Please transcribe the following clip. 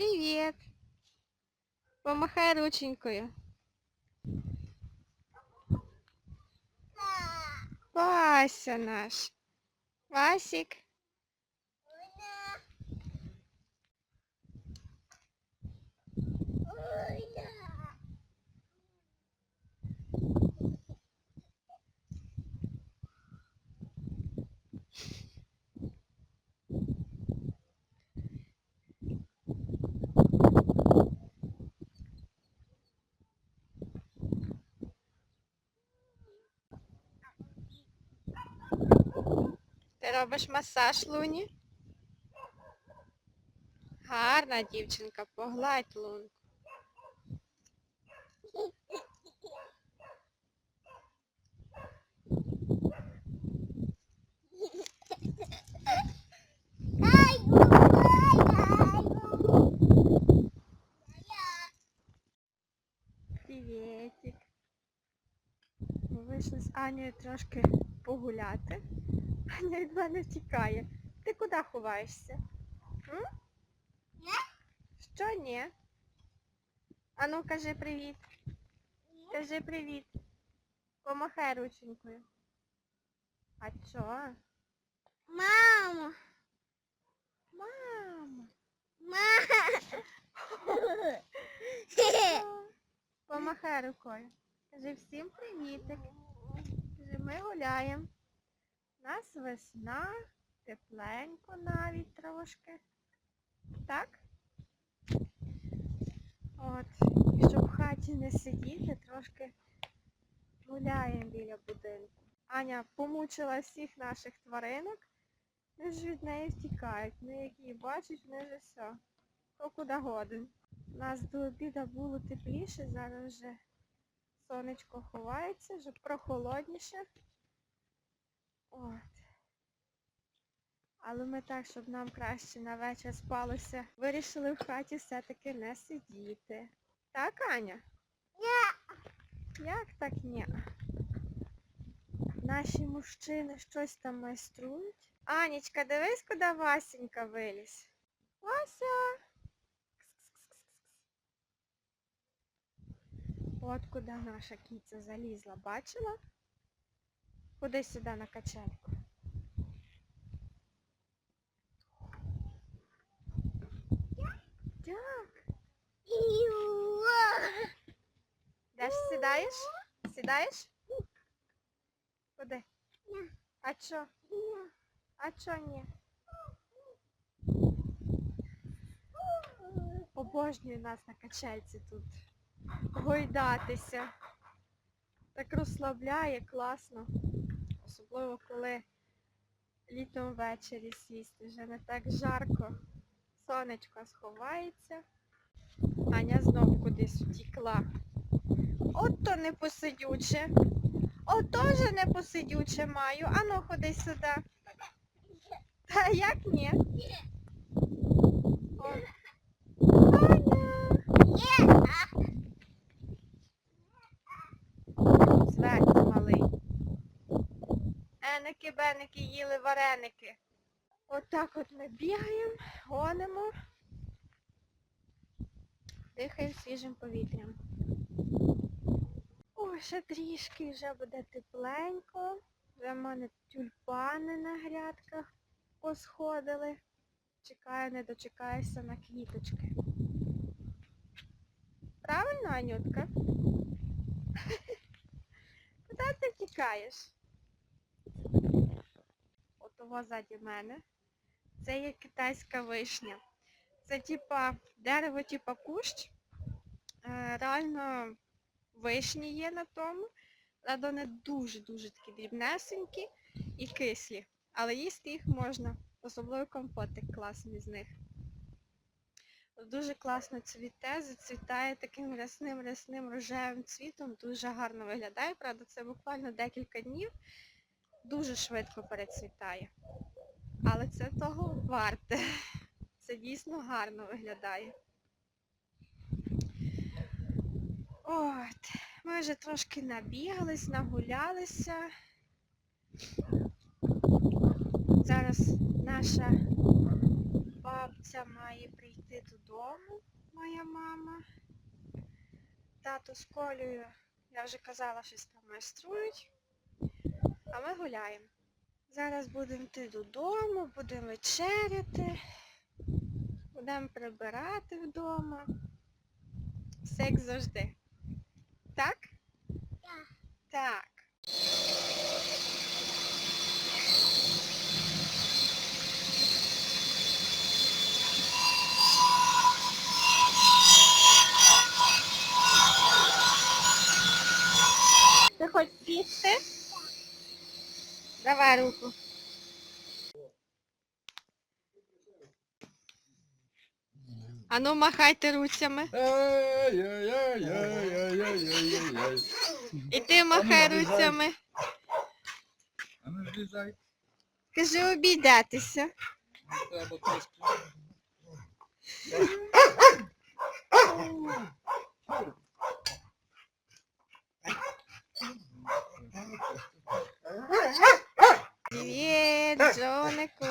Привіт. Помахай рученькою. Вася наш. Васик. Робиш масаж Луні? Гарна дівчинка, погладь лунку. Привітик. Ми вийшли з Анею трошки погуляти. Аня від мене втікає. Ти куди ховаєшся? М? Що ні? Ану, кажи привіт. Кажи привіт. Помахай рученькою. А чо? Мама, Мама. мама. О, Помахай рукою. Кажи всім привітик. Кажи, ми гуляємо. У нас весна, тепленько навіть трошки. Так? От, і щоб в хаті не сидіти, трошки гуляємо біля будинку. Аня помучила всіх наших тваринок, вони ж від неї втікають. Вони як її бачать, вони вже все. Хто куди годен. У нас до обіду було тепліше, зараз вже сонечко ховається, вже прохолодніше. От. Але ми так, щоб нам краще на вечір спалося, вирішили в хаті все-таки не сидіти. Так, Аня? Ні. Як так ні? Наші мужчини щось там майструють. Анічка, дивись, куди Васенька виліз. Вася! От куди наша кіця залізла, бачила? Ходи сюди на качельку. Так. Ж сідаєш? Сідаєш? Куди? А чо? А чо ні? Обожнюю нас на качельці тут. Гойдатися. Так розслабляє, класно. Особливо коли літом ввечері сісти. Вже не так жарко. Сонечко сховається. Аня знов кудись втікла. Ото не посидюче. Ото же не посидюче маю. Ану, ходи сюди. Та як ні? О. Аня! Малий. Еники, беники їли вареники. Отак от ми бігаємо, гонимо, дихаємо свіжим повітрям. О, ще трішки вже буде тепленько. Вже в мене тюльпани на грядках посходили. Чекаю, не дочекаюся на квіточки. Правильно, Анютка? Куди ти втікаєш? От того ззаді мене. Це є китайська вишня. Це типа дерево, типа кущ. Е, Реально вишні є на тому. Але вони дуже-дуже такі дрібнесенькі і кислі. Але їсти їх можна. Особливо компотик класний з них. Дуже класно цвіте, зацвітає таким рясним-рясним рожевим цвітом, дуже гарно виглядає, правда, це буквально декілька днів, дуже швидко перецвітає. Це того варте. Це дійсно гарно виглядає. От, ми вже трошки набігались, нагулялися. Зараз наша бабця має прийти додому моя мама. Тато з Колею, я вже казала, щось там майструють. А ми гуляємо. Зараз будемо йти додому, будемо вечеряти, будемо прибирати вдома. Все як завжди. Так? Так. Так. Ти хочеш сісти? Давай руку. Ану, махайте руцями. І ти махай руцями. А ну злізай. Кажи, обійдетеся. Треба трошки. Привіт,